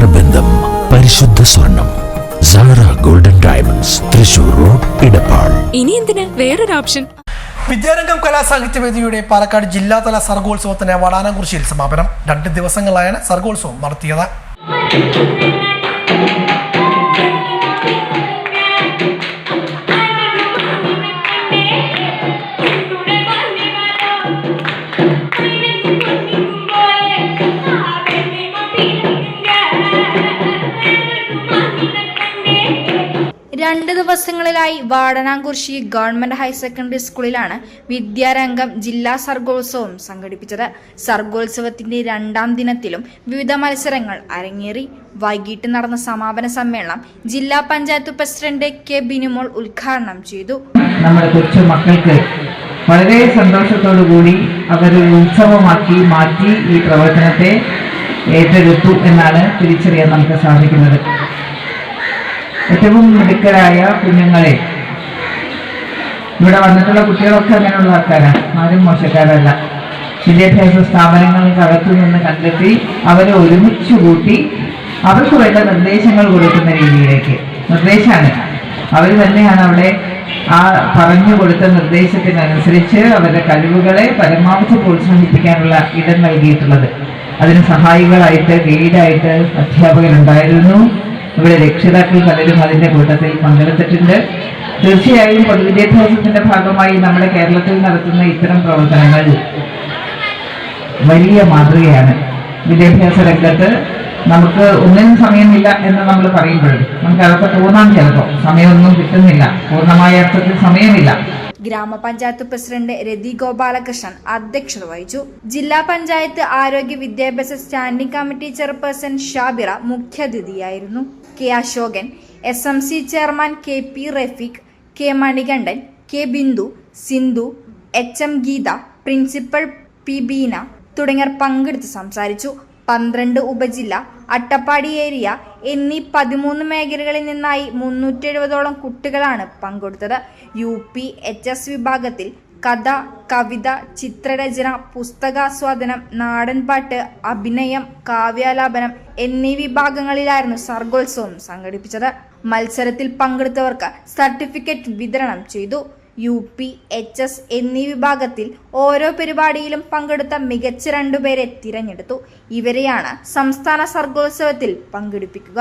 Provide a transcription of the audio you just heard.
നേത്രബന്ധം പരിശുദ്ധ സ്വർണം Sara golden diamonds Thrissur road Edappal ഇനി എന്തിനാ? വേറൊരു ഓപ്ഷൻ വിദ്യാരംഗം കലാസാഹിത്യവേദിയുടെ പാലക്കാട് ജില്ലാതല സർഗോത്സവത്തിന് വടാനംകുറിശ്ശിയിൽ സമാപനം. രണ്ട് ദിവസങ്ങളായാണ് സർഗോത്സവം നടത്തിയത്. രണ്ട് ദിവസങ്ങളിലായി വാടനാംകുർശി ഗവൺമെന്റ് ഹയർ സെക്കൻഡറി സ്കൂളിലാണ് വിദ്യാരംഗം ജില്ലാ സർഗോത്സവം സംഘടിപ്പിച്ചത്. സർഗോത്സവത്തിന്റെ രണ്ടാം ദിനത്തിലും വിവിധ മത്സരങ്ങൾ അരങ്ങേറി. വൈകിട്ട് നടന്ന സമാപന സമ്മേളനം ജില്ലാ പഞ്ചായത്ത് പ്രസിഡന്റ് കെ ബിനുമോൾ ഉദ്ഘാടനം ചെയ്തു. നമ്മുടെ വളരെ സന്തോഷത്തോടു കൂടി അവരൊരു ഉത്സവമാക്കി മാറ്റി ഈ പ്രവർത്തനത്തെ ഏറ്റെടുത്തു എന്നാണ് തിരിച്ചറിയാൻ നമുക്ക് സാധിക്കുന്നത്. ഏറ്റവും മിടുക്കരായ കുഞ്ഞുങ്ങളെ. ഇവിടെ വന്നിട്ടുള്ള കുട്ടികളൊക്കെ അങ്ങനെയുള്ള ആൾക്കാരാണ്. ആരും മോശക്കാരല്ല. വിദ്യാഭ്യാസ സ്ഥാപനങ്ങൾക്കകത്തു നിന്ന് കണ്ടെത്തി അവരെ ഒരുമിച്ച് കൂട്ടി അവർക്ക് വേണ്ട നിർദ്ദേശങ്ങൾ കൊടുക്കുന്ന രീതിയിലേക്ക്. നിർദ്ദേശമാണ് അവർ തന്നെയാണ് അവിടെ ആ പറഞ്ഞു കൊടുത്ത നിർദ്ദേശത്തിനനുസരിച്ച് അവരുടെ കഴിവുകളെ പരമാവധി പ്രോത്സാഹിപ്പിക്കാനുള്ള ഇടം നൽകിയിട്ടുള്ളത്. അതിന് സഹായികളായിട്ട് ഗൈഡായിട്ട് അധ്യാപകരുണ്ടായിരുന്നു. ഇവിടെ രക്ഷിതാക്കൾ പലരും അതിന്റെ കൂട്ടത്തിൽ പങ്കെടുത്തിട്ടുണ്ട്. തീർച്ചയായും പൊതുവിദ്യാഭ്യാസത്തിന്റെ ഭാഗമായി നമ്മുടെ കേരളത്തിൽ നടത്തുന്ന ഇത്തരം പ്രവർത്തനങ്ങൾ വലിയ മാതൃകയാണ്. വിദ്യാഭ്യാസ രംഗത്ത് നമുക്ക് ഒന്നിനും സമയമില്ല എന്ന് നമ്മൾ പറയുമ്പോഴും നമുക്ക് അതൊക്കെ തോന്നാൻ ചിലപ്പോൾ. സമയമൊന്നും കിട്ടുന്നില്ല. പൂർണമായ അർത്ഥത്തിൽ സമയമില്ല. ഗ്രാമപഞ്ചായത്ത് പ്രസിഡന്റ് രതി ഗോപാലകൃഷ്ണൻ അധ്യക്ഷത വഹിച്ചു. ജില്ലാ പഞ്ചായത്ത് ആരോഗ്യ വിദ്യാഭ്യാസ standing committee chairperson Shabira മുഖ്യാതിഥിയായിരുന്നു. K Ashokan S M C chairman K P Rafeeq K Manikandan K Bindu Sindhu H M Geetha principal P Beena തുടങ്ങിയവർ പങ്കെടുത്ത് സംസാരിച്ചു. പന്ത്രണ്ട് ഉപജില്ല അട്ടപ്പാടി ഏരിയ എന്നീ പതിമൂന്ന് മേഖലകളിൽ നിന്നായി മുന്നൂറ്റി എഴുപതോളം കുട്ടികളാണ് പങ്കെടുത്തത്. യു പി എച്ച് എസ് വിഭാഗത്തിൽ കഥ കവിത ചിത്രരചന പുസ്തകാസ്വാദനം നാടൻപാട്ട് അഭിനയം കാവ്യാലാപനം എന്നീ വിഭാഗങ്ങളിലായിരുന്നു സർഗോത്സവം സംഘടിപ്പിച്ചത്. മത്സരത്തിൽ പങ്കെടുത്തവർക്ക് സർട്ടിഫിക്കറ്റ് വിതരണം ചെയ്തു. യു പി എച്ച് എസ് എന്നീ വിഭാഗത്തിൽ ഓരോ പരിപാടിയിലും പങ്കെടുത്ത മികച്ച രണ്ടുപേരെ തിരഞ്ഞെടുത്തു. ഇവരെയാണ് സംസ്ഥാന സർഗോത്സവത്തിൽ പങ്കെടുപ്പിക്കുക.